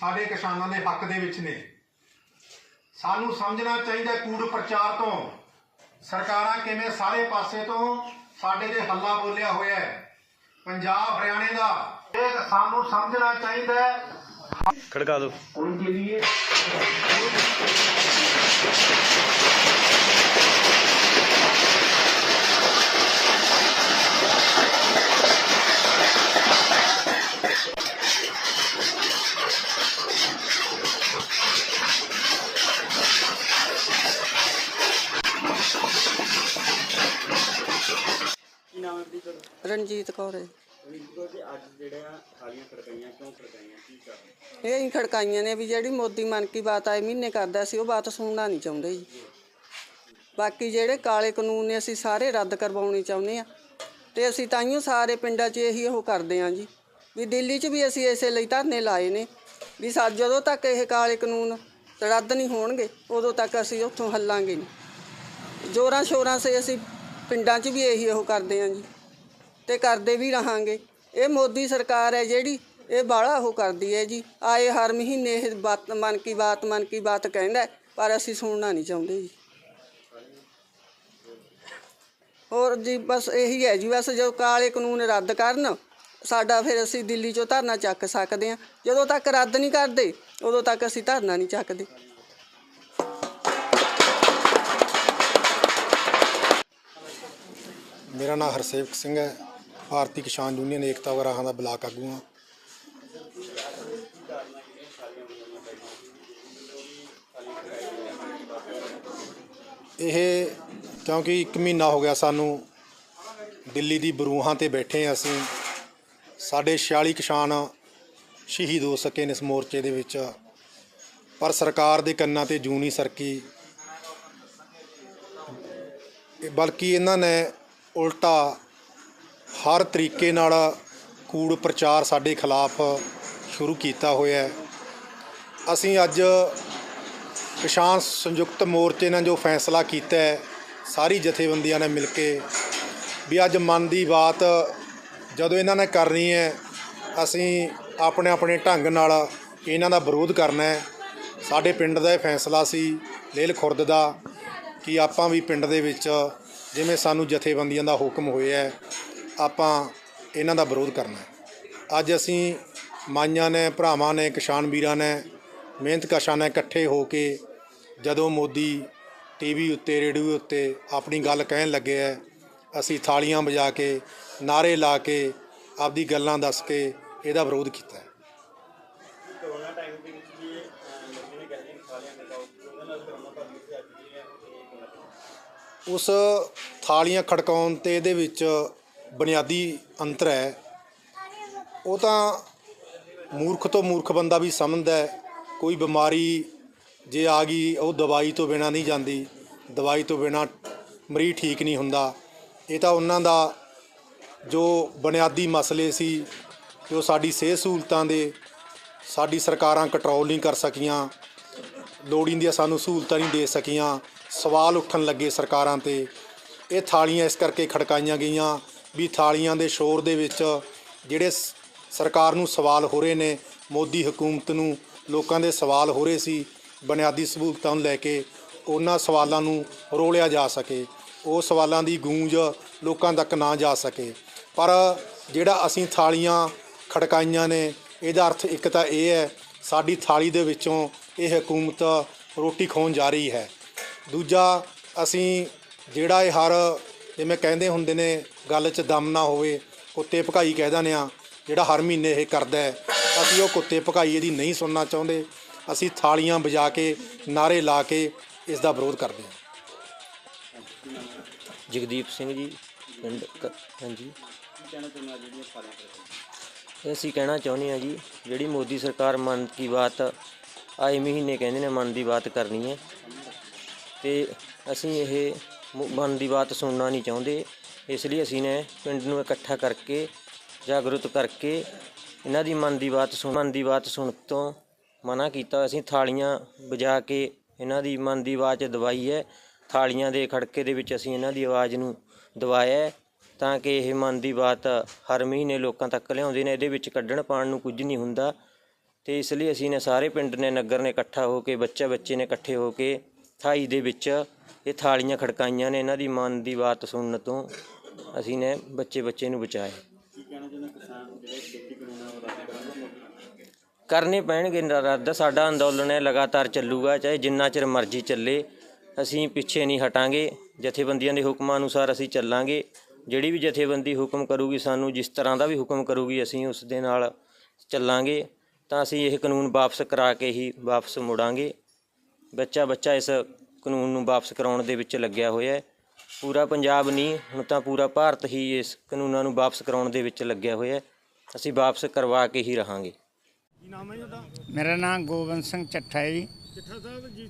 ਸਾਡੇ ਕਿਸਾਨਾਂ ਦੇ ਹੱਕ ਦੇ ਵਿੱਚ ਨੇ। ਸਾਨੂੰ ਸਮਝਣਾ ਚਾਹੀਦਾ ਕੂੜ ਪ੍ਰਚਾਰ ਤੋਂ। ਸਰਕਾਰਾਂ ਕਿਵੇਂ ਸਾਰੇ ਪਾਸੇ ਤੋਂ ਸਾਡੇ ਦੇ ਹੱਲਾ ਬੋਲਿਆ ਹੋਇਆ ਹੈ। ਪੰਜਾਬ ਹਰਿਆਣੇ ਦਾ। ਇਹ ਸਾਨੂੰ ਸਮਝਣਾ ਚਾਹੀਦਾ ਖੜਕਾ ਦਿਓ। ਉਨਕੇ ਲਈ ਰਣਜੀਤ ਕੌਰ ਹੈ। ਇਹ ਹੀ ਖੜਕਾਈਆਂ ਨੇ ਵੀ ਜਿਹੜੀ ਮੋਦੀ ਮਨ ਕੀ ਬਾਤ ਆਏ ਮਹੀਨੇ ਕਰਦਾ ਸੀ ਉਹ ਬਾਤ ਸੁਣਨਾ ਨਹੀਂ ਚਾਹੁੰਦੇ ਜੀ। ਬਾਕੀ ਜਿਹੜੇ ਕਾਲੇ ਕਾਨੂੰਨ ਨੇ ਅਸੀਂ ਸਾਰੇ ਰੱਦ ਕਰਵਾਉਣੀ ਚਾਹੁੰਦੇ ਆ ਤੇ ਅਸੀਂ ਤਾਈਓ ਸਾਰੇ ਪਿੰਡਾਂ 'ਚ ਇਹੀ ਉਹ ਕਰਦੇ ਆ ਜੀ ਵੀ ਦਿੱਲੀ 'ਚ ਵੀ ਅਸੀਂ ਇਸੇ ਲਈ ਧਰਨੇ ਲਾਏ ਨੇ ਵੀ ਸਾ ਜਦੋਂ ਤੱਕ ਇਹ ਕਾਲੇ ਕਾਨੂੰਨ ਰੱਦ ਨਹੀਂ ਹੋਣਗੇ ਉਦੋਂ ਤੱਕ ਅਸੀਂ ਉੱਥੋਂ ਹੱਲਾਂਗੇ ਨਹੀਂ। ਜੋਰਾਂ ਸ਼ੋਰਾਂ ਸੇ ਅਸੀਂ ਪਿੰਡਾਂ 'ਚ ਵੀ ਇਹੀ ਉਹ ਕਰਦੇ ਆ ਜੀ। ਤੇ ਕਰਦੇ ਵੀ ਰਹਾਂਗੇ। ਇਹ ਮੋਦੀ ਸਰਕਾਰ ਹੈ ਜਿਹੜੀ ਇਹ ਬਾਹਲਾ ਉਹ ਕਰਦੀ ਹੈ ਜੀ। ਆਏ ਹਰ ਮਹੀਨੇ ਇਹ ਬਾਤ ਮਨ ਕੀ ਬਾਤ ਮਨ ਕੀ ਬਾਤ ਕਹਿੰਦਾ ਹੈ, ਪਰ ਅਸੀਂ ਸੁਣਨਾ ਨਹੀਂ ਚਾਹੁੰਦੇ ਜੀ। ਹੋਰ ਜੀ ਬਸ ਇਹੀ ਹੈ ਜੀ ਬਸ ਜੋ ਕਾਲੇ ਕਾਨੂੰਨ ਰੱਦ ਕਰਨ ਸਾਡਾ ਫਿਰ ਅਸੀਂ ਦਿੱਲੀ 'ਚੋਂ ਧਰਨਾ ਚੱਕ ਸਕਦੇ ਹਾਂ। ਜਦੋਂ ਤੱਕ ਰੱਦ ਨਹੀਂ ਕਰਦੇ ਉਦੋਂ ਤੱਕ ਅਸੀਂ ਧਰਨਾ ਨਹੀਂ ਚੱਕਦੇ। ਮੇਰਾ ਨਾਮ ਹਰਸੇਵਕ ਸਿੰਘ ਹੈ। ਭਾਰਤੀ ਕਿਸਾਨ ਯੂਨੀਅਨ ਏਕਤਾ ਵਰਾਹਾਂ ਦਾ ਬਲਾਕ ਆਗੂ ਹਾਂ। ਇਹ ਕਿਉਂਕਿ 1 ਮਹੀਨਾ ਹੋ ਗਿਆ ਸਾਨੂੰ ਦਿੱਲੀ ਦੀ ਬਰੂਹਾਂ ਤੇ ਬੈਠੇ ਹਾਂ ਅਸੀਂ। ਸਾਡੇ 46 ਕਿਸਾਨ ਸ਼ਹੀਦ ਹੋ ਸਕੇ ਨੇ ਇਸ ਮੋਰਚੇ ਦੇ ਵਿੱਚ। ਪਰ ਸਰਕਾਰ ਦੇ ਕੰਨਾਂ ਤੇ ਜੂੰ ਨਹੀਂ ਸਰਕੀ। ਬਲਕਿ ਇਹਨਾਂ ਨੇ ਉਲਟਾ ਹਰ ਤਰੀਕੇ ਨਾਲ ਕੂੜ ਪ੍ਰਚਾਰ ਸਾਡੇ ਖਿਲਾਫ ਸ਼ੁਰੂ ਕੀਤਾ ਹੋਇਆ ਹੈ। ਅਸੀਂ ਅੱਜ ਕਿਸਾਨ ਸੰਯੁਕਤ ਮੋਰਚੇ ਨੇ ਜੋ ਫੈਸਲਾ ਕੀਤਾ ਹੈ, ਸਾਰੀ ਜਥੇਬੰਦੀਆਂ ਨੇ ਮਿਲ ਕੇ ਵੀ ਅੱਜ ਮਨ ਦੀ ਬਾਤ ਜਦੋਂ ਇਹਨਾਂ ਨੇ ਕਰਨੀ ਹੈ, ਅਸੀਂ ਆਪਣੇ ਆਪਣੇ ਢੰਗ ਨਾਲ ਇਹਨਾਂ ਦਾ ਵਿਰੋਧ ਕਰਨਾ ਹੈ। ਸਾਡੇ ਪਿੰਡ ਦਾ ਇਹ ਫੈਸਲਾ ਸੀ ਲੇਲ ਖੁਰਦ ਦਾ, ਕਿ ਆਪਾਂ ਵੀ ਪਿੰਡ ਦੇ ਵਿੱਚ ਜਿਵੇਂ ਸਾਨੂੰ ਜਥੇਬੰਦੀਆਂ ਦਾ ਹੁਕਮ ਹੋਇਆ ਆਪਾਂ ਇਹਨਾਂ ਦਾ ਵਿਰੋਧ ਕਰਨਾ ਹੈ। ਅੱਜ ਅਸੀਂ ਮਾਈਆਂ ਨੇ ਭਰਾਵਾਂ ਨੇ ਕਿਸਾਨ ਵੀਰਾਂ ਨੇ ਮਿਹਨਤ ਕਸ਼ਾਂ ਨੇ ਇਕੱਠੇ ਹੋ ਕੇ ਜਦੋਂ ਮੋਦੀ ਟੀਵੀ ਉੱਤੇ ਰੇਡੀਓ ਉੱਤੇ ਆਪਣੀ ਗੱਲ ਕਹਿਣ ਲੱਗੇ ਹੈ ਅਸੀਂ ਥਾਲੀਆਂ ਵਜਾ ਕੇ ਨਾਰੇ ਲਾ ਕੇ ਆਪਦੀ ਗੱਲਾਂ ਦੱਸ ਕੇ ਇਹਦਾ ਵਿਰੋਧ ਕੀਤਾ ਹੈ। ਕਰੋਨਾ ਟਾਈਮ ਦੇ ਵਿੱਚ ਵੀ ਇਹ ਲੋਕਾਂ ਨੇ ਕਹਿੰਦੇ ਕਿ ਥਾਲੀਆਂ ਖੜਕਾਓ ਉਹਦੇ ਨਾਲ ਕਰੋਨਾ ਭਾਵੇਂ ਅੱਜ ਵੀ ਹੈ ਇਹ ਕਿੰਨਾ ਉਸ ਥਾਲੀਆਂ ਖੜਕਾਉਣ ਤੇ ਇਹਦੇ ਵਿੱਚ ਬੁਨਿਆਦੀ ਅੰਤਰ ਹੈ। ਉਹ ਤਾਂ ਮੂਰਖ ਤੋਂ ਮੂਰਖ ਬੰਦਾ ਵੀ ਸਮਝਦਾ ਹੈ। ਕੋਈ ਬਿਮਾਰੀ ਜੇ ਆ ਗਈ, ਉਹ ਦਵਾਈ ਤੋਂ ਬਿਨਾ ਨਹੀਂ ਜਾਂਦੀ। ਦਵਾਈ ਤੋਂ ਬਿਨਾ ਮਰੀਜ਼ ਠੀਕ ਨਹੀਂ ਹੁੰਦਾ। ਇਹ ਤਾਂ ਉਹਨਾਂ ਦਾ ਜੋ ਬੁਨਿਆਦੀ ਮਸਲੇ ਸੀ ਜੋ ਸਾਡੀ ਸਿਹਤ ਸਹੂਲਤਾਂ ਦੇ, ਸਾਡੀ ਸਰਕਾਰਾਂ ਕੰਟਰੋਲ ਨਹੀਂ ਕਰ ਸਕੀਆਂ। ਲੋੜੀਂਦੀਆਂ ਸਾਨੂੰ ਸਹੂਲਤਾਂ ਨਹੀਂ ਦੇ ਸਕੀਆਂ। ਸਵਾਲ ਉੱਠਣ ਲੱਗੇ ਸਰਕਾਰਾਂ ਤੇ। ਇਹ ਥਾਲੀਆਂ ਇਸ ਕਰਕੇ ਖੜਕਾਈਆਂ ਗਈਆਂ ਵੀ ਥਾਲੀਆਂ ਦੇ ਸ਼ੋਰ ਦੇ ਵਿੱਚ ਜਿਹੜੇ ਸਰਕਾਰ ਨੂੰ ਸਵਾਲ ਹੋ ਰਹੇ ਨੇ, ਮੋਦੀ ਹਕੂਮਤ ਨੂੰ ਲੋਕਾਂ ਦੇ ਸਵਾਲ ਹੋ ਰਹੇ ਸੀ, ਬੁਨਿਆਦੀ ਸਹੂਲਤਾਂ ਨੂੰ ਲੈ ਕੇ ਉਹਨਾਂ ਸਵਾਲਾਂ ਨੂੰ ਰੋਲਿਆ ਜਾ ਸਕੇ। ਉਹ ਸਵਾਲਾਂ ਦੀ ਗੂੰਜ ਲੋਕਾਂ ਤੱਕ ਨਾ ਜਾ ਸਕੇ। ਪਰ ਜਿਹੜਾ ਅਸੀਂ ਥਾਲੀਆਂ ਖੜਕਾਈਆਂ ਨੇ, ਇਹਦਾ ਅਰਥ ਇੱਕ ਤਾਂ ਇਹ ਹੈ, ਸਾਡੀ ਥਾਲੀ ਦੇ ਵਿੱਚੋਂ ਇਹ ਹਕੂਮਤ ਰੋਟੀ ਖਾਣ ਜਾ ਰਹੀ ਹੈ। ਦੂਜਾ, ਅਸੀਂ ਜਿਹੜਾ ਇਹ ਹਰ ਜਿਵੇਂ ਕਹਿੰਦੇ ਹੁੰਦੇ ਨੇ, ਗੱਲ 'ਚ ਦਮ ਨਾ ਹੋਵੇ, ਕੁੱਤੇ ਭਕਾਈ ਕਹਿ ਦਿੰਦੇ ਆ ਜਿਹੜਾ ਹਰ ਮਹੀਨੇ ਇਹ ਕਰਦਾ ਹੈ। ਅਸੀਂ ਉਹ ਕੁੱਤੇ ਭਕਾਈ ਇਹਦੀ ਨਹੀਂ ਸੁਣਨਾ ਚਾਹੁੰਦੇ। ਅਸੀਂ ਥਾਲੀਆਂ ਵਜਾ ਕੇ ਨਾਰੇ ਲਾ ਕੇ ਇਸ ਦਾ ਵਿਰੋਧ ਕਰਦੇ ਹਾਂ। ਜਗਦੀਪ ਸਿੰਘ ਜੀ, ਪਿੰਡ ਕ- ਹਾਂਜੀ। ਇਹ ਅਸੀਂ ਕਹਿਣਾ ਚਾਹੁੰਦੇ ਹਾਂ ਜੀ, ਜਿਹੜੀ ਮੋਦੀ ਸਰਕਾਰ ਮਨ ਕੀ ਬਾਤ, ਆਏ ਮਹੀਨੇ ਕਹਿੰਦੇ ਨੇ ਮਨ ਦੀ ਬਾਤ ਕਰਨੀ ਹੈ। ਤੇ ਅਸੀਂ ਇਹ ਮਨ ਦੀ ਬਾਤ ਸੁਣਨਾ ਨਹੀਂ ਚਾਹੁੰਦੇ। ਇਸ ਲਈ ਅਸੀਂ ਨੇ ਪਿੰਡ ਨੂੰ ਇਕੱਠਾ ਕਰਕੇ, ਜਾਗਰੂਕ ਕਰਕੇ ਇਹਨਾਂ ਦੀ ਮਨ ਦੀ ਬਾਤ ਸੁਣ, ਮਨ ਦੀ ਬਾਤ ਸੁਣ ਤੋਂ ਮਨਾ ਕੀਤਾ। ਅਸੀਂ ਥਾਲੀਆਂ ਵਜਾ ਕੇ ਇਹਨਾਂ ਦੀ ਮਨ ਦੀ ਆਵਾਜ਼ ਦਵਾਈ ਹੈ। ਥਾਲੀਆਂ ਦੇ ਖੜਕੇ ਦੇ ਵਿੱਚ ਅਸੀਂ ਇਹਨਾਂ ਦੀ ਆਵਾਜ਼ ਨੂੰ ਦਵਾਇਆ ਤਾਂ ਕਿ ਇਹ ਮਨ ਦੀ ਬਾਤ ਹਰ ਮਹੀਨੇ ਲੋਕਾਂ ਤੱਕ ਲਿਆਉਂਦੇ ਨੇ। ਇਹਦੇ ਵਿੱਚ ਕੱਢਣ ਪਾਣ ਨੂੰ ਕੁਝ ਨਹੀਂ ਹੁੰਦਾ। ਤੇ ਇਸ ਲਈ ਅਸੀਂ ਨੇ ਸਾਰੇ ਪਿੰਡ ਨੇ, ਨਗਰ ਨੇ ਇਕੱਠਾ ਹੋ ਕੇ ਬੱਚਾ ਬੱਚੇ ਨੇ ਇਕੱਠੇ ਹੋ ਕੇ ਥਾਈ ਦੇ ਵਿੱਚ ਇਹ ਥਾਲੀਆਂ ਖੜਕਾਈਆਂ ਨੇ ਇਹਨਾਂ ਦੀ ਮਨ ਦੀ ਬਾਤ ਸੁਣਨ ਤੋਂ। ਅਸੀਂ ਨੇ ਬੱਚੇ ਬੱਚੇ ਨੂੰ ਬਚਾਇਆ। ਕਰਨੇ ਪੈਣਗੇ ਨ- ਰੱਦ। ਸਾਡਾ ਅੰਦੋਲਨ ਹੈ, ਲਗਾਤਾਰ ਚੱਲੂਗਾ, ਚਾਹੇ ਜਿੰਨਾ ਚਿਰ ਮਰਜ਼ੀ ਚੱਲੇ। ਅਸੀਂ ਪਿੱਛੇ ਨਹੀਂ ਹਟਾਂਗੇ। ਜਥੇਬੰਦੀਆਂ ਦੇ ਹੁਕਮਾਂ ਅਨੁਸਾਰ ਅਸੀਂ ਚੱਲਾਂਗੇ। ਜਿਹੜੀ ਵੀ ਜਥੇਬੰਦੀ ਹੁਕਮ ਕਰੂਗੀ, ਸਾਨੂੰ ਜਿਸ ਤਰ੍ਹਾਂ ਦਾ ਵੀ ਹੁਕਮ ਕਰੂਗੀ, ਅਸੀਂ ਉਸ ਦੇ ਨਾਲ ਚੱਲਾਂਗੇ। ਤਾਂ ਅਸੀਂ ਇਹ ਕਾਨੂੰਨ ਵਾਪਸ ਕਰਾ ਕੇ ਹੀ ਵਾਪਸ ਮੁੜਾਂਗੇ। ਬੱਚਾ ਬੱਚਾ ਇਸ ਕਾਨੂੰਨ ਨੂੰ ਵਾਪਸ ਕਰਾਉਣ ਦੇ ਵਿੱਚ ਲੱਗਿਆ ਹੋਇਆ ਹੈ। ਪੂਰਾ ਪੰਜਾਬ ਨਹੀਂ ਹੁਣ ਤਾਂ ਪੂਰਾ ਭਾਰਤ ਹੀ ਇਸ ਕਾਨੂੰਨਾਂ ਨੂੰ ਵਾਪਸ ਕਰਾਉਣ ਦੇ ਵਿੱਚ ਲੱਗਿਆ ਹੋਇਆ ਹੈ। ਅਸੀਂ ਵਾਪਸ ਕਰਵਾ ਕੇ ਹੀ ਰਹਾਂਗੇ। ਕੀ ਨਾਮ ਹੈ ਜੀ ਤੁਹਾਡਾ ਮੇਰਾ ਨਾਮ ਗੋਬਿੰਦ ਸਿੰਘ ਚੱਠਾ ਹੈ ਜੀ। ਚਿੱਠਾ ਸਾਹਿਬ ਜੀ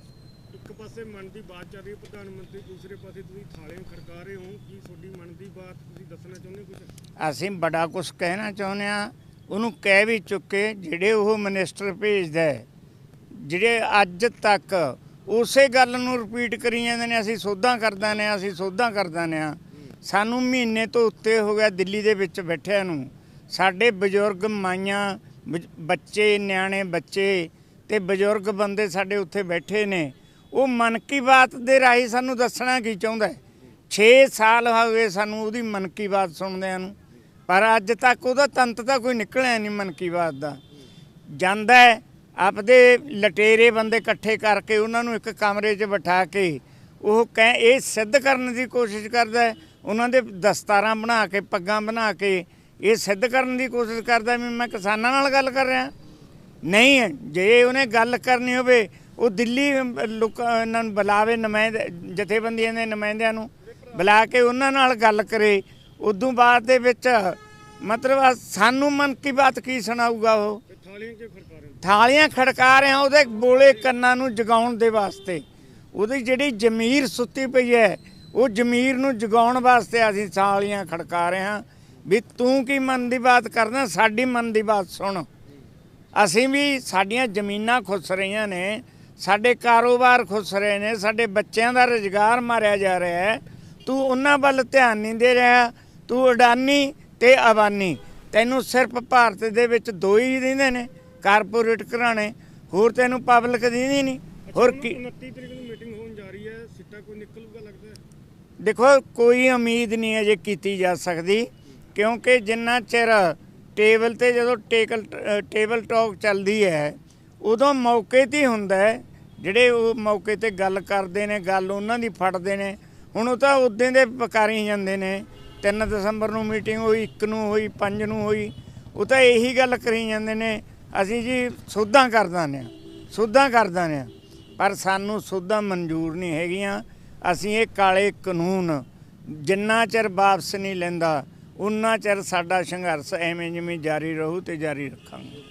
ਇੱਕ ਪਾਸੇ ਮਨ ਦੀ ਬਾਤ ਚੱਲ ਰਹੀ ਹੈ ਪ੍ਰਧਾਨ ਮੰਤਰੀ ਦੂਸਰੇ ਪਾਸੇ ਤੁਸੀਂ ਥਾਲੇ ਖੜਕਾ ਰਹੇ ਹੋ। ਕੀ ਤੁਹਾਡੀ ਮਨ ਦੀ ਬਾਤ ਤੁਸੀਂ ਦੱਸਣਾ ਚਾਹੁੰਦੇ ਹੋ ਕੁਝ ਅਸੀਂ ਬੜਾ ਕੁਝ ਕਹਿਣਾ ਚਾਹੁੰਦੇ ਆ ਉਹਨੂੰ ਕਹਿ ਵੀ ਚੁੱਕੇ ਜਿਹੜੇ ਉਹ ਮਿਨਿਸਟਰ ਭੇਜਦਾ ਹੈ, ਜਿਹੜੇ ਅੱਜ ਤੱਕ ਉਸੇ ਗੱਲ ਨੂੰ ਰਿਪੀਟ ਕਰੀ ਜਾਂਦੇ ਨੇ, ਅਸੀਂ ਸੋਧਾਂ ਕਰਦਾ ਨੇ, ਅਸੀਂ ਸੋਧਾਂ ਕਰਦਾ ਨੇ ਆ ਸਾਨੂੰ ਮਹੀਨੇ ਤੋਂ ਉੱਤੇ ਹੋ ਗਿਆ ਦਿੱਲੀ ਦੇ ਵਿੱਚ ਬੈਠਿਆਂ ਨੂੰ। ਸਾਡੇ ਬਜ਼ੁਰਗ ਮਾਈਆਂ ਬ- ਬੱਚੇ, ਨਿਆਣੇ, ਬੱਚੇ ਤੇ ਬਜ਼ੁਰਗ ਬੰਦੇ ਸਾਡੇ ਉੱਥੇ ਬੈਠੇ ਨੇ। ਉਹ ਮਨ ਕੀ ਬਾਤ ਦੇ ਰਾਹੀਂ ਸਾਨੂੰ ਦੱਸਣਾ ਕੀ ਚਾਹੁੰਦਾ ਹੈ? 6 ਸਾਲ ਹੋ ਗਏ ਸਾਨੂੰ ਉਹਦੀ ਮਨ ਕੀ ਬਾਤ ਸੁਣਦਿਆਂ ਨੂੰ। ਪਰ ਅੱਜ ਤੱਕ ਉਹਦਾ ਤੰਤ ਤਾਂ ਕੋਈ ਨਿਕਲਿਆ ਨਹੀਂ ਮਨ ਕੀ ਬਾਤ ਦਾ। ਜਾਂਦਾ ਆਪਦੇ ਲਟੇਰੇ ਬੰਦੇ ਇਕੱਠੇ ਕਰਕੇ ਉਹਨਾਂ ਨੂੰ ਇੱਕ ਕਮਰੇ 'ਚ ਬਿਠਾ ਕੇ ਉਹ ਕਹਿ ਇਹ ਸਿੱਧ ਕਰਨ ਦੀ ਕੋਸ਼ਿਸ਼ ਕਰਦਾ ਹੈ। ਉਹਨਾਂ ਦੇ ਦਸਤਾਰਾਂ ਬਣਾ ਕੇ, ਪੱਗਾਂ ਬਣਾ ਕੇ ਇਹ ਸਿੱਧ ਕਰਨ ਦੀ ਕੋਸ਼ਿਸ਼ ਕਰਦਾ ਵੀ ਮੈਂ ਕਿਸਾਨਾਂ ਨਾਲ ਗੱਲ ਕਰ ਰਿਹਾ। ਨਹੀਂ, ਜੇ ਉਹਨੇ ਗੱਲ ਕਰਨੀ ਹੋਵੇ, ਉਹ ਦਿੱਲੀ ਲੋਕਾਂ, ਇਹਨਾਂ ਨੂੰ ਬੁਲਾਵੇ ਨੁਮਾਇੰਦੇ, ਜਥੇਬੰਦੀਆਂ ਦੇ ਨੁਮਾਇੰਦਿਆਂ ਨੂੰ, ਬੁਲਾ ਕੇ ਉਹਨਾਂ ਨਾਲ ਗੱਲ ਕਰੇ। ਉਦੋਂ ਬਾਅਦ ਦੇ ਵਿੱਚ ਮਤਲਬ ਸਾਨੂੰ ਮਨ ਕੀ ਬਾਤ ਕੀ ਸੁਣਾਊਗਾ ਉਹ? ਥਾਲੀਆਂ ਕਿਉਂ ਖੜਕਾ ਰਹੇ ਹੋ? ਥਾਲੀਆਂ ਖੜਕਾ ਰਹੇ ਆ ਉਹਦੇ ਬੋਲੇ ਕੰਨਾਂ ਨੂੰ ਜਗਾਉਣ ਦੇ ਵਾਸਤੇ। ਉਹਦੀ ਜਿਹੜੀ ਜ਼ਮੀਰ ਸੁੱਤੀ ਪਈ ਹੈ, ਉਹ ਜ਼ਮੀਰ ਨੂੰ ਜਗਾਉਣ ਵਾਸਤੇ ਅਸੀਂ ਥਾਲੀਆਂ ਖੜਕਾ ਰਹੇ ਹਾਂ। ਵੀ ਤੂੰ ਕੀ ਮਨ ਦੀ ਬਾਤ ਕਰਦਾ, ਸਾਡੀ ਮਨ ਦੀ ਬਾਤ ਸੁਣ। ਅਸੀਂ ਵੀ ਸਾਡੀਆਂ ਜ਼ਮੀਨਾਂ ਖੁੱਸ ਰਹੀਆਂ ਨੇ, ਸਾਡੇ ਕਾਰੋਬਾਰ ਖੁੱਸ ਰਹੇ ਨੇ, ਸਾਡੇ ਬੱਚਿਆਂ ਦਾ ਰੁਜ਼ਗਾਰ ਮਾਰਿਆ ਜਾ ਰਿਹਾ ਹੈ। ਤੂੰ ਉਹਨਾਂ ਵੱਲ ਧਿਆਨ ਨਹੀਂ ਦੇ ਰਿਹਾ, ਤੂੰ ਅਡਾਨੀ ਤੇ ਅਬਾਨੀ। ਤੈਨੂੰ ਸਿਰਫ ਭਾਰਤ ਦੇ ਵਿੱਚ ਦੋ ਹੀ ਦਿੰਦੇ ਨੇ ਕਾਰਪੋਰੇਟ ਘਰਾਣੇ ਹੋਰ ਤੈਨੂੰ ਪਬਲਿਕ ਦਿੰਦੀ ਨਹੀਂ। ਹੋਰ ਕੀ? 29 ਤਰੀਕ ਨੂੰ ਮੀਟਿੰਗ ਹੋਣ ਜਾ ਰਹੀ ਹੈ ਸਿੱਟਾ ਕੋਈ ਨਿਕਲੂਗਾ ਲੱਗਦਾ ਹੈ? ਦੇਖੋ ਕੋਈ ਉਮੀਦ ਨਹੀਂ ਅਜੇ ਕੀਤੀ ਜਾ ਸਕਦੀ ਕਿਉਂਕਿ ਜਿੰਨਾ ਚਿਰ ਟੇਬਲ ਤੇ ਜਦੋਂ ਟੇਕਲ ਟੇਬਲ ਟਾਕ ਚੱਲਦੀ ਹੈ ਉਦੋਂ ਮੌਕੇ ਤੇ ਹੀ ਹੁੰਦਾ ਹੈ ਜਿਹੜੇ ਉਹ ਮੌਕੇ ਤੇ ਗੱਲ ਕਰਦੇ ਨੇ ਗੱਲ ਉਹਨਾਂ ਦੀ ਫੜਦੇ ਨੇ ਹੁਣ ਉਹ ਤਾਂ ਉਦੋਂ ਦੇ ਪਕਾਰੀ ਜਾਂਦੇ ਨੇ ਤਿੰਨ ਦਸੰਬਰ ਨੂੰ ਮੀਟਿੰਗ ਹੋਈ, ਇੱਕ ਨੂੰ ਹੋਈ, ਪੰਜ ਨੂੰ ਹੋਈ। ਉਹ ਤਾਂ ਇਹੀ ਗੱਲ ਕਰੀ ਜਾਂਦੇ ਨੇ, ਅਸੀਂ ਜੀ ਸੋਧਾਂ ਕਰਦਾਂ ਨੇ ਸੋਧਾਂ ਕਰਦਾਂ ਨੇ ਪਰ ਸਾਨੂੰ ਸੋਧਾਂ ਮਨਜ਼ੂਰ ਨਹੀਂ ਹੈਗੀਆਂ। ਅਸੀਂ ਇਹ ਕਾਲੇ ਕਾਨੂੰਨ, ਜਿੰਨਾ ਚਿਰ ਵਾਪਸ ਨਹੀਂ ਲੈਂਦਾ, ਉਨਾ ਚਿਰ ਸਾਡਾ ਸੰਘਰਸ਼ ਐਵੇਂ ਜਿਵੇਂ ਜਾਰੀ ਰਹੂ ਤੇ ਜਾਰੀ ਰੱਖਾਂਗੇ।